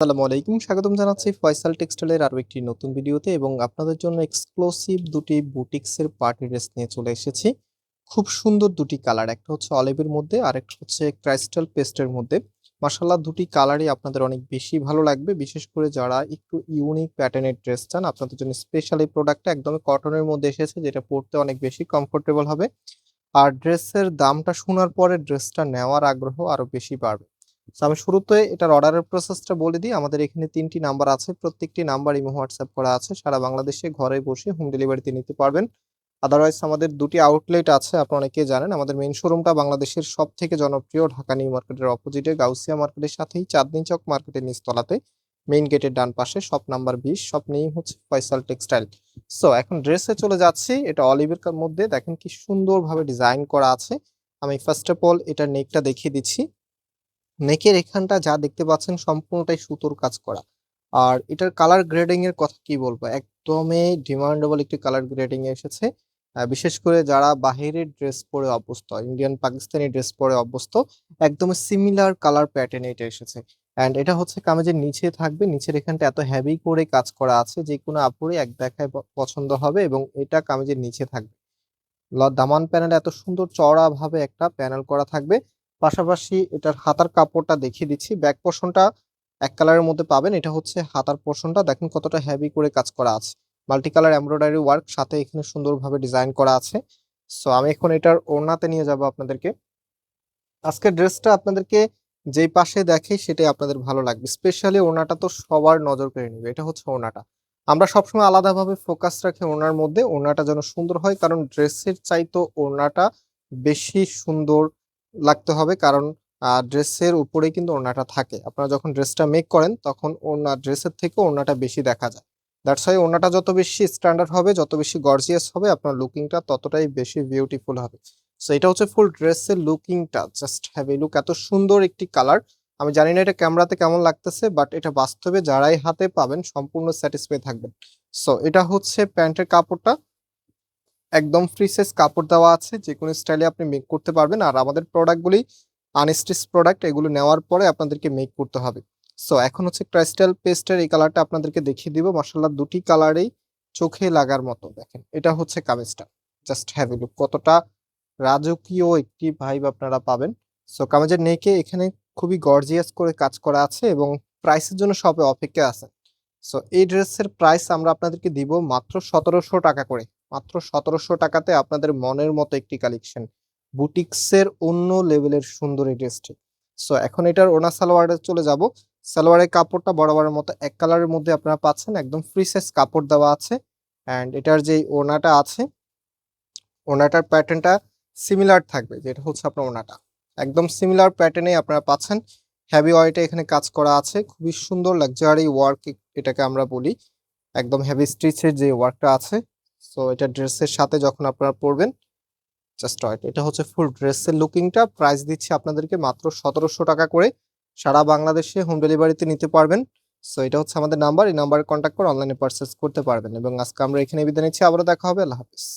আসসালামু আলাইকুম। স্বাগতম জানাচ্ছি ফয়সাল টেক্সটাইলের আরও একটি নতুন ভিডিওতে এবং আপনাদের জন্য এক্সক্লুসিভ দুটি বুটিক্সের পার্টি ড্রেস নিয়ে চলে এসেছি। খুব সুন্দর দুটি কালার, একটা হচ্ছে অলিভের মধ্যে আর একটা হচ্ছে ক্রাইস্টাল পেস্টের মধ্যে। মাসাল্লাহ দুটি কালারই আপনাদের অনেক বেশি ভালো লাগবে। বিশেষ করে যারা একটু ইউনিক প্যাটার্নের ড্রেস চান, আপনাদের জন্য স্পেশাল এই প্রোডাক্টটা একদমই কটনের মধ্যে এসেছে, যেটা পরতে অনেক বেশি কমফোর্টেবল হবে। আর ড্রেসের দামটা শোনার পরে ড্রেসটা নেওয়ার আগ্রহ আরও বেশি বাড়বে। তো আমি শুরুতে এটার অর্ডারের প্রসেসটা বলে দিই। আমাদের এখানে তিনটি নাম্বার আছে। প্রত্যেকটি নাম্বার ইমো হোয়াটসঅ্যাপ করা আছে। সারা বাংলাদেশে ঘরে বসে হোম ডেলিভারিতে নিতে পারবেন। আদারওয়াইজ আমাদের দুটি আউটলেট আছে, আপনারা অনেকেই জানেন। আমাদের মেইন শোরুমটা বাংলাদেশের সব থেকে জনপ্রিয়, ঢাকা নিউ মার্কেটের অপোজিটে গাউসিয়া মার্কেটের সাথেই চাঁদনি চক মার্কেটের নিচতলাতে মেইন গেটের ডান পাশে শপ নাম্বার বিশ শপ নেই হচ্ছে ফয়সাল টেক্সটাইল সো এখন ড্রেসে চলে যাচ্ছি। এটা অলিভের মধ্যে। দেখেন কি সুন্দরভাবে ডিজাইন করা আছে। আমি ফার্স্ট অফ অল এটা নেকটা দেখিয়ে দিচ্ছি। নেকের এখানটা যা দেখতে পাচ্ছেন সম্পূর্ণটাই সুতোর কাজ করা। আর এটার কালার গ্রেডিং এর কথা কি বলব? একদমই ডিমান্ডেবল একটি কালার গ্রেডিং এসেছে। বিশেষ করে যারা বাহিরের ড্রেস পরে অভ্যস্ত ইন্ডিয়ান পাকিস্তানি ড্রেস পরে অভ্যস্ত একদম সিমিলার কালার প্যাটার্ন এটা এসেছে। অ্যান্ড এটা হচ্ছে কামেজের নিচে থাকবে, নিচের এখানটা এত হেভি করে কাজ করা আছে যে কোনো আপুরে এক দেখায় পছন্দ হবে এবং এটা কামেজের নিচে থাকবে। দামান প্যানেল এত সুন্দর চওড়া ভাবে একটা প্যানেল করা থাকবে। পাশাপাশি এটার হাতার কাপড়টা দেখিয়ে দিচ্ছি। ব্যাক পোর্শনটা এক কালারের মধ্যে পাবেন। এটা হচ্ছে হাতার পোর্শনটা। দেখেন কতটা হেভি করে কাজ করা আছে। মাল্টি কালার এমব্রয়ডারি ওয়ার্ক সাথে এখানে সুন্দরভাবে ডিজাইন করা আছে। সো আমি এখন এটার ওড়নাতে নিয়ে যাব আপনাদেরকে। আজকের ড্রেসটা আপনাদেরকে যেই পাশে দেখে সেটাই আপনাদের ভালো লাগবে। স্পেশালি ওড়নাটা তো সবার নজর কেড়ে নেবে। এটা হচ্ছে ওড়নাটা। আমরা সবসময় আলাদাভাবে ফোকাস রাখি ওড়নার মধ্যে। ওড়নাটা যেন সুন্দর হয়, কারণ ড্রেসের চাইতো ওড়নাটা বেশি সুন্দর লাগতে হবে। কারণ ড্রেসের উপরেই কিন্তু ওড়নাটা থাকে। আপনারা যখন ড্রেসটা মেক করেন, তখন ওড়না, ড্রেসের থেকে ওড়নাটা বেশি দেখা যায়। দ্যাটস ওয়াই ওড়নাটা যত বেশি স্ট্যান্ডার্ড হবে, যত বেশি গর্জিয়াস হবে, আপনার লুকিংটা ততটাই বেশি বিউটিফুল হবে। সো এটা হচ্ছে ফুল ড্রেসের লুকিংটা জাস্ট হ্যাভ এ লুক এত সুন্দর একটি কালার আমি জানি না এটা ক্যামেরাতে কেমন লাগতেছে বাট এটা বাস্তবে যারাই হাতে পাবেন, সম্পূর্ণ স্যাটিসফাই থাকবেন। সো এটা হচ্ছে প্যান্টের কাপড়টা। একদম ফ্রি সাইজ কাপড় দেওয়া আছে যে কোনো স্টাইলে আপনি মেক করতে পারবেন। আর আমাদের প্রোডাক্টগুলি আনস্টিচ প্রোডাক্ট এগুলো নেওয়ার পরে আপনাদেরকে মেক করতে হবে। সো এখন হচ্ছে ক্রাইস্টাল পেস্টের এই কালারটা আপনাদেরকে দেখিয়ে দিব। মাসাল্লাহ দুটি কালারেই চোখে লাগার মতো। দেখেন, এটা হচ্ছে কামিজটা। জাস্ট হ্যাভ লুক কতটা রাজকীয় একটি ভাইব আপনারা পাবেন। সো কামিজের নেকে এখানে খুবই গর্জিয়াস করে কাজ করা আছে এবং প্রাইসের জন্য সবে অপেক্ষা আছে সো এই ড্রেসের প্রাইস আমরা আপনাদেরকে দিব মাত্র সতেরোশো টাকা করে। মাত্র সতেরোশো টাকাতে আপনাদের মনের মতো একটি কালেকশন বুটিক্সের অন্য লেভেলের সুন্দর এই ড্রেসটি। সো এখন এটার ওনা সালোয়ারে চলে যাব। সালোয়ারের কাপড়টা বরাবরের মতো এক কালারের মধ্যে আপনারা পাচ্ছেন। একদম ফ্রি সাইজ কাপড় দেওয়া আছে। অ্যান্ড এটার যে ওনাটা আছে, ওনাটার প্যাটার্নটা সিমিলার থাকবে, যেটা হচ্ছে আপনার ওনাটা। একদম সিমিলার প্যাটার্নে আপনারা পাচ্ছেন। হ্যাভি ওয়াইটে এখানে কাজ করা আছে। খুবই সুন্দর লাক্সারি ওয়ার্ক এটাকে আমরা বলি একদম হেভি স্টিচের যে ওয়ার্কটা আছে। সো এটা ড্রেসের সাথে যখন আপনারা পরবেন জাস্ট ওয়াইট এটা হচ্ছে ফুল ড্রেসের লুকিংটা প্রাইস দিচ্ছি আপনাদেরকে মাত্র সতেরোশো টাকা করে। সারা বাংলাদেশে হোম ডেলিভারিতে নিতে পারবেন। সো এটা হচ্ছে আমাদের নাম্বার এই নাম্বারে কন্ট্যাক্ট করে অনলাইনে পারচেস করতে পারবেন। এবং আজকে আমরা এখানে বিদায় নিচ্ছি। আবারও দেখা হবে। আল্লাহ হাফিজ।